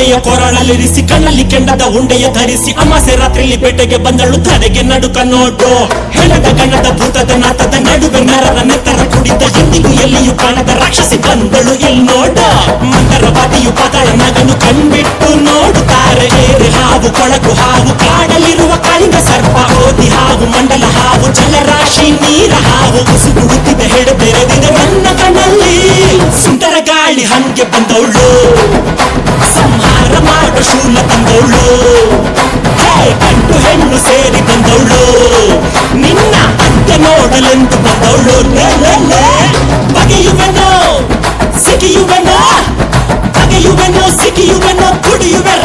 ಉಂಡೆಯ ಕೊರಳಲ್ಲಿರಿಸಿ, ಕಣ್ಣಲ್ಲಿ ಕೆಂಡದ ಉಂಡೆಯ ಧರಿಸಿ, ಅಮಾಸೆ ರಾತ್ರಿಲಿ ಬೇಟೆಗೆ ಬಂದಳು ತಲೆಗೆ ನಡುಕ ನೋಡು ಹೆಣದ ಗಣದ ಭೂತದ ನಾಟದ ನಡುವೆ ನರರ ನೆತ್ತರ ಕುಡಿದ ಎಂದಿಗೂ ಎಲ್ಲಿಯೂ ಕಾಣದ ರಾಕ್ಷಸಿ ಬಂದಳು ಇಲ್ಲಿ ನೋಡ. ಮಂದರವಾದಿಯು ಪಾತಾಳ ನಗನು ಕಣ್ಬಿಟ್ಟು ನೋಡುತ್ತಾರೆ ಏರೆ ಹಾವು, ಕೊಳಕು ಹಾವು ಕಾಡಲಿರುವ ಕಾಳಿಂಗ ಸರ್ಪ, ಓದಿ ಹಾವು, ಮಂಡಲ ಹಾವು, ಜಲರಾಶಿ, ನೀರ ಹಾವು ಉಸುಗುಡುತ್ತಿದೆ ಹೆಡೆ ಬೆರೆದಿದೆ ನನ್ನ ಕಣ್ಣಲ್ಲಿ. ಸುಂದರ ಗಾಳಿ ಹಂಗೆ ಬಂದವಳು. ಪಶುನ ತಂದವಳು ಕಂಟು ಹೆಣ್ಣು ಸೇರಿ ಬಂದವಳು ನಿನ್ನ ಅತ್ತೆ ನೋಡಲೆಂದು ಬಂದವಳು ಬಗೆಯುವೆನೋ ಸಿಗಿಯುವೆನೋ ಬಗೆಯುವೆನೋ ಸಿಗಿಯುವೆನೋ ಕುಡಿಯುವೆ